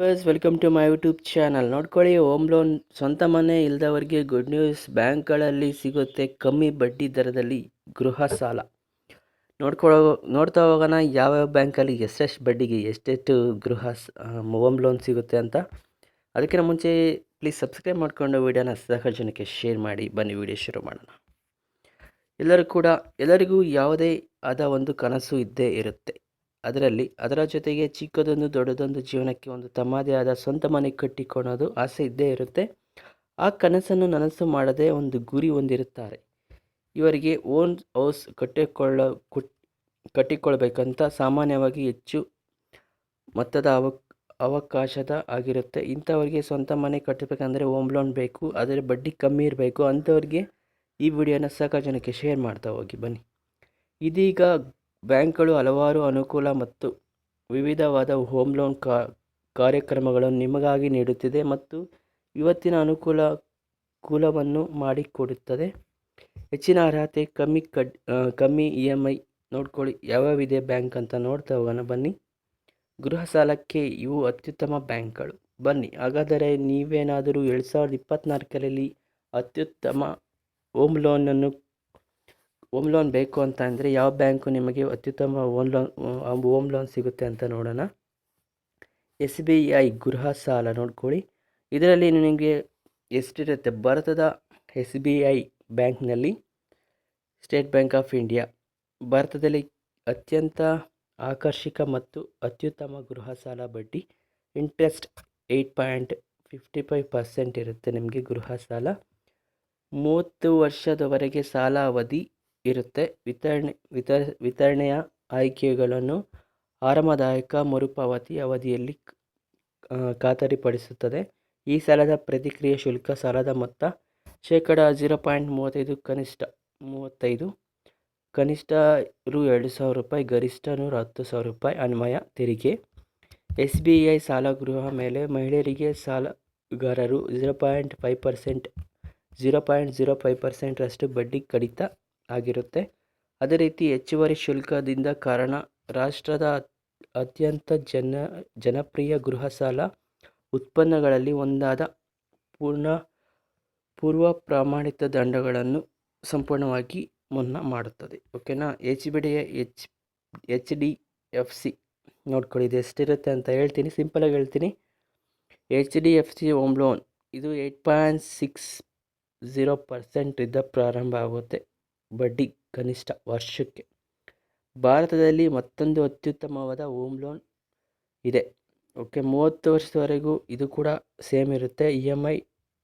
Wise welcome to my YouTube channel ನೋಡ್ಕೊಳ್ಳಿ home loan ಸ್ವಂತ ಮನೆ ಇಲ್ಲದವರಿಗೆ ಗುಡ್ ನ್ಯೂಸ್ ಬ್ಯಾಂಕ್ಗಳಲ್ಲಿ ಸಿಗುತ್ತೆ ಕಮ್ಮಿ ಬಡ್ಡಿ ದರದಲ್ಲಿ ಗೃಹ ಸಾಲ. ನೋಡ್ಕೊಳ್ಳೋ, ನೋಡ್ತಾ ಹೋಗೋಣ, ಯಾವ್ಯಾವ ಬ್ಯಾಂಕಲ್ಲಿ ಎಷ್ಟೆಷ್ಟು ಬಡ್ಡಿಗೆ ಎಷ್ಟೆಷ್ಟು ಗೃಹ ಹೋಮ್ ಲೋನ್ ಸಿಗುತ್ತೆ ಅಂತ. ಅದಕ್ಕಿಂತ ಮುಂಚೆ ಪ್ಲೀಸ್ ಸಬ್ಸ್ಕ್ರೈಬ್ ಮಾಡಿಕೊಂಡು ವೀಡಿಯೋನ ಸಹ ಜನಕ್ಕೆ ಶೇರ್ ಮಾಡಿ. ಬನ್ನಿ ವಿಡಿಯೋ ಶುರು ಮಾಡೋಣ. ಎಲ್ಲರೂ ಕೂಡ, ಎಲ್ಲರಿಗೂ ಯಾವುದೇ ಆದ ಒಂದು ಕನಸು ಇದ್ದೇ ಇರುತ್ತೆ. ಅದರಲ್ಲಿ ಅದರ ಜೊತೆಗೆ ಚಿಕ್ಕದೊಂದು ದೊಡ್ಡದೊಂದು ಜೀವನಕ್ಕೆ ಒಂದು ತಮ್ಮದೇ ಆದ ಸ್ವಂತ ಮನೆ ಕಟ್ಟಿಕೊಳ್ಳೋದು ಆಸೆ ಇದ್ದೇ ಇರುತ್ತೆ. ಆ ಕನಸನ್ನು ನನಸು ಮಾಡದೆ ಒಂದು ಗುರಿ ಹೊಂದಿರುತ್ತಾರೆ. ಇವರಿಗೆ ಓನ್ ಹೌಸ್ ಕಟ್ಟಿಕೊಳ್ಳ ಕುಟ್ ಕಟ್ಟಿಕೊಳ್ಬೇಕಂತ ಸಾಮಾನ್ಯವಾಗಿ ಹೆಚ್ಚು ಮೊತ್ತದ ಅವ ಅವಕಾಶದ ಆಗಿರುತ್ತೆ. ಇಂಥವ್ರಿಗೆ ಸ್ವಂತ ಮನೆ ಕಟ್ಟಬೇಕಂದ್ರೆ ಹೋಮ್ ಲೋನ್ ಬೇಕು ಅದರ ಬಡ್ಡಿ ಕಮ್ಮಿ ಇರಬೇಕು. ಅಂಥವ್ರಿಗೆ ಈ ವಿಡಿಯೋನ ಸಾಕ ಜನಕ್ಕೆ ಶೇರ್ ಮಾಡ್ತಾ ಹೋಗಿ ಬನ್ನಿ. ಇದೀಗ ಬ್ಯಾಂಕ್ಗಳು ಹಲವಾರು ಅನುಕೂಲ ಮತ್ತು ವಿವಿಧವಾದ ಹೋಮ್ ಲೋನ್ ಕಾರ್ಯಕ್ರಮಗಳನ್ನು ನಿಮಗಾಗಿ ನೀಡುತ್ತಿದೆ ಮತ್ತು ಇವತ್ತಿನ ಅನುಕೂಲ, ಕೂಲವನ್ನು ಮಾಡಿಕೊಡುತ್ತದೆ. ಹೆಚ್ಚಿನ ಅರ್ಹತೆ ಕಮ್ಮಿ ಕಡ್ ಕಮ್ಮಿ ಇ ಎಂ ಐ ನೋಡ್ಕೊಳ್ಳಿ. ಯಾವ್ಯಾವಿದೆ ಬ್ಯಾಂಕ್ ಅಂತ ನೋಡ್ತಾ ಹೋಗೋಣ, ಬನ್ನಿ. ಗೃಹ ಸಾಲಕ್ಕೆ ಇವು ಅತ್ಯುತ್ತಮ ಬ್ಯಾಂಕ್ಗಳು. ಬನ್ನಿ. ಹಾಗಾದರೆ ನೀವೇನಾದರೂ ಎರಡು ಸಾವಿರದ ಇಪ್ಪತ್ತ್ನಾಲ್ಕರಲ್ಲಿ ಅತ್ಯುತ್ತಮ ಹೋಮ್ ಲೋನನ್ನು ಹೋಮ್ ಲೋನ್ ಬೇಕು ಅಂತ ಅಂದರೆ ಯಾವ ಬ್ಯಾಂಕು ನಿಮಗೆ ಅತ್ಯುತ್ತಮ ಹೋಮ್ ಲೋನ್ ಓಮ್ ಲೋನ್ ಸಿಗುತ್ತೆ ಅಂತ ನೋಡೋಣ. ಎಸ್ ಬಿ ಐ ಗೃಹ ಸಾಲ ನೋಡ್ಕೊಳ್ಳಿ. ಇದರಲ್ಲಿ ನಿಮಗೆ ಎಷ್ಟಿರುತ್ತೆ? ಭಾರತದ ಎಸ್ ಬಿ ಐ ಬ್ಯಾಂಕ್ನಲ್ಲಿ ಸ್ಟೇಟ್ ಬ್ಯಾಂಕ್ ಆಫ್ ಇಂಡಿಯಾ, ಭಾರತದಲ್ಲಿ ಅತ್ಯಂತ ಆಕರ್ಷಕ ಮತ್ತು ಅತ್ಯುತ್ತಮ ಗೃಹ ಸಾಲ ಬಡ್ಡಿ interest eight point fifty five percent ಇರುತ್ತೆ ನಿಮಗೆ ಗೃಹ ಸಾಲ. ಮೂವತ್ತು ವರ್ಷದವರೆಗೆ ಸಾಲ ಅವಧಿ ಇರುತ್ತೆ. ವಿತರಣೆ, ವಿತರ, ವಿತರಣೆಯ ಆಯ್ಕೆಗಳನ್ನು ಆರಾಮದಾಯಕ ಮರುಪಾವತಿ ಅವಧಿಯಲ್ಲಿ ಖಾತರಿಪಡಿಸುತ್ತದೆ. ಈ ಸಾಲದ ಪ್ರತಿಕ್ರಿಯೆ ಶುಲ್ಕ, ಸಾಲದ ಮೊತ್ತ, ಶೇಕಡ ಜೀರೋ ಪಾಯಿಂಟ್ ಮೂವತ್ತೈದು ಕನಿಷ್ಠ ಮೂವತ್ತೈದು, ಕನಿಷ್ಠ ರು ಎರಡು ಸಾವಿರ ರೂಪಾಯಿ, ಗರಿಷ್ಠ ನೂರ ಹತ್ತು ಸಾವಿರ ರೂಪಾಯಿ ಅನ್ವಯ ತೆರಿಗೆ. ಎಸ್ ಬಿ ಐ ಸಾಲ ಗೃಹ ಮೇಲೆ ಮಹಿಳೆಯರಿಗೆ ಸಾಲಗಾರರು zero point five percent, zero point zero five ಪರ್ಸೆಂಟರಷ್ಟು ಬಡ್ಡಿ ಕಡಿತ ಆಗಿರುತ್ತೆ. ಅದೇ ರೀತಿ ಹೆಚ್ಚುವರಿ ಶುಲ್ಕದಿಂದ ಕಾರಣ, ರಾಷ್ಟ್ರದ ಅತ್ಯಂತ ಜನ, ಜನಪ್ರಿಯ ಗೃಹ ಸಾಲ ಉತ್ಪನ್ನಗಳಲ್ಲಿ ಒಂದಾದ ಪೂರ್ಣ, ಪೂರ್ವ ಪ್ರಮಾಣಿತ ದಂಡಗಳನ್ನು ಸಂಪೂರ್ಣವಾಗಿ ಮುನ್ನ ಮಾಡುತ್ತದೆ. ಓಕೆನಾ? H B D H H D F C. ನೋಡ್ಕೊಳ್ಳಿ, ಇದು ಎಷ್ಟಿರುತ್ತೆ ಅಂತ ಹೇಳ್ತೀನಿ ಸಿಂಪಲಾಗಿ ಹೇಳ್ತೀನಿ. H D F C home loan, ಇದು ಏಯ್ಟ್ ಪಾಯಿಂಟ್ ಸಿಕ್ಸ್ ಝೀರೋ ಪರ್ಸೆಂಟಿಂದ ಪ್ರಾರಂಭ ಆಗುತ್ತೆ. ಬಡ್ಡಿ ಕನಿಷ್ಠ ವರ್ಷಕ್ಕೆ. ಭಾರತದಲ್ಲಿ ಮತ್ತೊಂದು ಅತ್ಯುತ್ತಮವಾದ ಹೋಮ್ ಲೋನ್ ಇದೆ. ಓಕೆ, ಮೂವತ್ತು ವರ್ಷದವರೆಗೂ ಇದು ಕೂಡ ಸೇಮ್ ಇರುತ್ತೆ. ಇ ಎಂ ಐ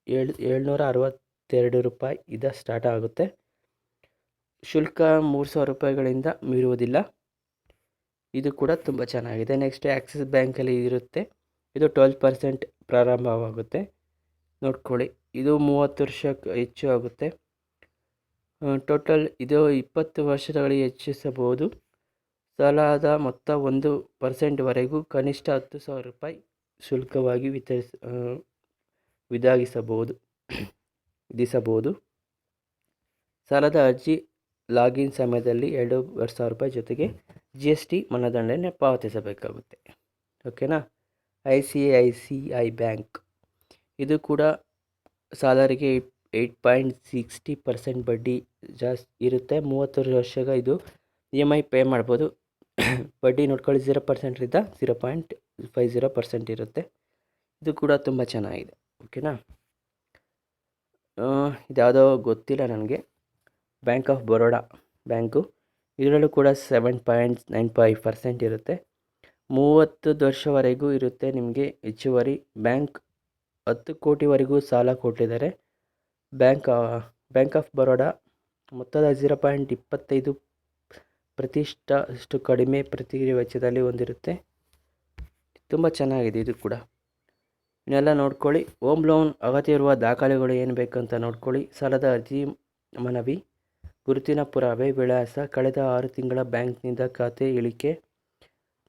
ಏಳು ಏಳ್ನೂರ ಅರವತ್ತೆರಡು ರೂಪಾಯಿ ಇದು ಸ್ಟಾರ್ಟ್ ಆಗುತ್ತೆ. ಶುಲ್ಕ ಮೂರು ಸಾವಿರ ರೂಪಾಯಿಗಳಿಂದ ಮೀರುವುದಿಲ್ಲ. ಇದು ಕೂಡ ತುಂಬ ಚೆನ್ನಾಗಿದೆ. ನೆಕ್ಸ್ಟ್ ಆ್ಯಕ್ಸಿಸ್ ಬ್ಯಾಂಕಲ್ಲಿ ಇರುತ್ತೆ. ಇದು ಟ್ವೆಲ್ ಪರ್ಸೆಂಟ್ ಪ್ರಾರಂಭವಾಗುತ್ತೆ. ನೋಡ್ಕೊಳ್ಳಿ, ಇದು ಮೂವತ್ತು ವರ್ಷಕ್ಕೆ ಹೆಚ್ಚು ಆಗುತ್ತೆ. ಟೋಟಲ್ ಇದು ಇಪ್ಪತ್ತು ವರ್ಷಗಳಿಗೆ ಹೆಚ್ಚಿಸಬಹುದು. ಸಾಲದ ಮೊತ್ತ ಒಂದು ಪರ್ಸೆಂಟ್ವರೆಗೂ ಕನಿಷ್ಠ ಹತ್ತು ಸಾವಿರ ರೂಪಾಯಿ ಶುಲ್ಕವಾಗಿ ವಿತರಿಸ ವಿಧಾಗಿಸಬಹುದು ವಿಧಿಸಬಹುದು. ಸಾಲದ ಅರ್ಜಿ ಲಾಗಿನ್ ಸಮಯದಲ್ಲಿ ಎರಡೂವರೆ ಸಾವಿರ ರೂಪಾಯಿ ಜೊತೆಗೆ ಜಿ ಎಸ್ ಟಿ ಮನದಂಡನೆ ಪಾವತಿಸಬೇಕಾಗುತ್ತೆ. ಓಕೆನಾ? I C I C I bank. ಇದು ಕೂಡ ಸಾಲರಿಗೆ ಏಯ್ಟ್ ಪಾಯಿಂಟ್ ಸಿಕ್ಸ್ಟಿ ಪರ್ಸೆಂಟ್ ಬಡ್ಡಿ ಜಾಸ್ತಿ ಇರುತ್ತೆ. ಮೂವತ್ತು ವರ್ಷಗ ಇದು ಇ ಎಂ ಐ ಪೇ ಮಾಡ್ಬೋದು. ಬಡ್ಡಿ ನೋಡ್ಕೊಳ್ಳಿ zero ಪರ್ಸೆಂಟ್ರಿಂದ zero point five zero percent ಇರುತ್ತೆ. ಇದು ಕೂಡ ತುಂಬ ಚೆನ್ನಾಗಿದೆ. ಓಕೆನಾ? ಇದ್ಯಾವುದೋ ಗೊತ್ತಿಲ್ಲ ನನಗೆ. Bank of Baroda bank. ಇದರಲ್ಲೂ ಕೂಡ seven point nine five percent ಇರುತ್ತೆ. ಮೂವತ್ತು ವರ್ಷವರೆಗೂ ಇರುತ್ತೆ ನಿಮಗೆ ಹೆಚ್ಚುವರಿ. ಬ್ಯಾಂಕ್ ಹತ್ತು ಕೋಟಿವರೆಗೂ ಸಾಲ ಕೊಟ್ಟಿದ್ದಾರೆ. ಬ್ಯಾಂಕ್ ಬ್ಯಾಂಕ್ ಆಫ್ ಬರೋಡಾ ಮೊತ್ತದ ಝೀರೋ ಪಾಯಿಂಟ್ ಇಪ್ಪತ್ತೈದು ಪ್ರತಿಷ್ಠ ಅಷ್ಟು ಕಡಿಮೆ ಪ್ರತಿ ವೆಚ್ಚದಲ್ಲಿ ಹೊಂದಿರುತ್ತೆ. ತುಂಬ ಚೆನ್ನಾಗಿದೆ ಇದು ಕೂಡ. ಇನ್ನೆಲ್ಲ ನೋಡ್ಕೊಳ್ಳಿ. ಹೋಮ್ ಲೋನ್ ಅಗತ್ಯ ಇರುವ ದಾಖಲೆಗಳು ಏನು ಬೇಕಂತ ನೋಡ್ಕೊಳ್ಳಿ. ಸಾಲದ ಅರ್ಜಿ ಮನವಿ, ಗುರುತಿನ ಪುರಾವೆ, ವಿಳಾಸ, ಕಳೆದ ಆರು ತಿಂಗಳ ಬ್ಯಾಂಕ್ನಿಂದ ಖಾತೆ ಇಳಿಕೆ,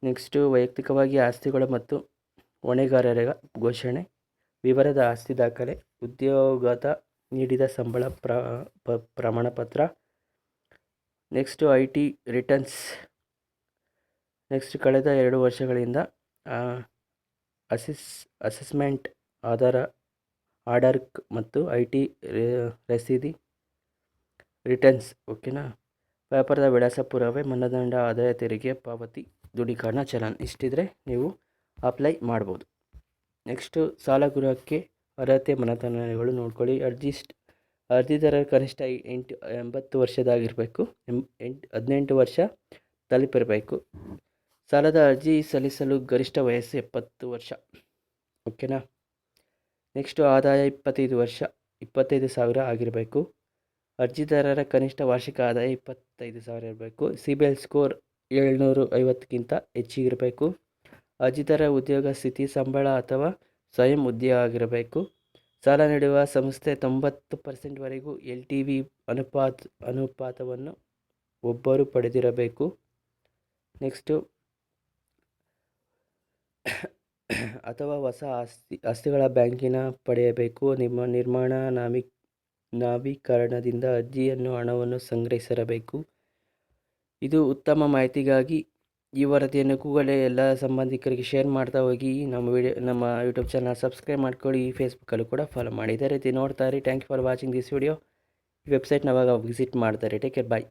ನೆಕ್ಸ್ಟು ವೈಯಕ್ತಿಕವಾಗಿ ಆಸ್ತಿಗಳು ಮತ್ತು ಹೊಣೆಗಾರರ ಘೋಷಣೆ, ವಿವರದ ಆಸ್ತಿ ದಾಖಲೆ, ಉದ್ಯೋಗದ ನೀಡಿದ ಸಂಬಳ ಪ್ರ ಪ್ರಮಾಣಪತ್ರ. Next I T returns. Next ಕಳೆದ ಎರಡು ವರ್ಷಗಳಿಂದ ಅಸಿಸ್, ಅಸೆಸ್ಮೆಂಟ್ ಆಧಾರ ಆರ್ಡರ್ ಮತ್ತು ಐ ಟಿ ರಸೀದಿ ರಿಟರ್ನ್ಸ್, ಓಕೆನಾ? ವ್ಯಾಪಾರದ ವಿಳಾಸ ಪುರಾವೆ ಮನದಂಡ ಆದಾಯ ತೆರಿಗೆ ಪಾವತಿ ದೃಢೀಕರಣ ಚಲನ್. ಇಷ್ಟಿದ್ರೆ ನೀವು ಅಪ್ಲೈ ಮಾಡ್ಬೋದು. ನೆಕ್ಸ್ಟು ಸಾಲ ಗೃಹಕ್ಕೆ ಅರ್ಹತೆ, ಮನೆತನಗಳು ನೋಡ್ಕೊಳ್ಳಿ. ಅರ್ಜಿ ಸ್ಟ್- ಅರ್ಜಿದಾರರ ಕನಿಷ್ಠ ಎಂಟು, ಎಂಬತ್ತು ವರ್ಷದಾಗಿರಬೇಕು. ಎಂ, ಎಂಟು, ಹದಿನೆಂಟು ವರ್ಷ ತಲುಪಿರಬೇಕು. ಸಾಲದ ಅರ್ಜಿ ಸಲ್ಲಿಸಲು ಗರಿಷ್ಠ ವಯಸ್ಸು ಎಪ್ಪತ್ತು ವರ್ಷ. ಓಕೆನಾ? ನೆಕ್ಸ್ಟು ಆದಾಯ ಇಪ್ಪತ್ತೈದು ವರ್ಷ, ಇಪ್ಪತ್ತೈದು ಸಾವಿರ ಆಗಿರಬೇಕು. ಅರ್ಜಿದಾರರ ಕನಿಷ್ಠ ವಾರ್ಷಿಕ ಆದಾಯ ಇಪ್ಪತ್ತೈದು ಸಾವಿರ ಇರಬೇಕು. ಸಿಬಿಲ್ ಸ್ಕೋರ್ ಏಳ್ನೂರು ಐವತ್ತಕ್ಕಿಂತ ಹೆಚ್ಚಿಗಿರಬೇಕು. ಅರ್ಜಿದಾರ ಉದ್ಯೋಗ ಸ್ಥಿತಿ, ಸಂಬಳ ಅಥವಾ ಸ್ವಯಂ ಉದ್ಯೋಗ ಆಗಿರಬೇಕು. ಸಾಲ ನೀಡುವ ಸಂಸ್ಥೆ ತೊಂಬತ್ತು ಪರ್ಸೆಂಟ್ವರೆಗೂ ಎಲ್ ಟಿ ವಿ ಅನುಪಾತ, ಅನುಪಾತವನ್ನು ಒಬ್ಬರು ಪಡೆದಿರಬೇಕು. ನೆಕ್ಸ್ಟು ಅಥವಾ ಹೊಸ ಆಸ್ತಿ, ಆಸ್ತಿಗಳ ಬ್ಯಾಂಕಿನ ಪಡೆಯಬೇಕು. ನಿಮ್ಮ ನಿರ್ಮಾಣ ನಾವಿ ನಾವೀಕರಣದಿಂದ ಅರ್ಜಿಯನ್ನು ಹಣವನ್ನು ಸಂಗ್ರಹಿಸಿರಬೇಕು. ಇದು ಉತ್ತಮ ಮಾಹಿತಿಗಾಗಿ ಈ ವರದಿಯನ್ನು ಕೂಗಲೇ ಎಲ್ಲ ಸಂಬಂಧಿಕರಿಗೆ ಶೇರ್ ಮಾಡ್ತಾ ಹೋಗಿ, ನಮ್ಮ ವಿಡಿಯೋ ನಮ್ಮ ಯೂಟ್ಯೂಬ್ ಚಾನಲ್ ಸಬ್ಸ್ಕ್ರೈಬ್ ಮಾಡ್ಕೊಳ್ಳಿ ಫೇಸ್ಬುಕ್ಕಲ್ಲೂ ಕೂಡ ಫಾಲೋ ಮಾಡಿ. ಇದೇ ರೀತಿ ನೋಡ್ತಾ ಇರಿ. Thank you for watching this video ಈ ವೆಬ್ಸೈಟ್ನ ಅವಾಗ ವಿಸಿಟ್ ಮಾಡ್ತಾರೆ ಟೇಕ್ ಕೇರ್ ಬಾಯ್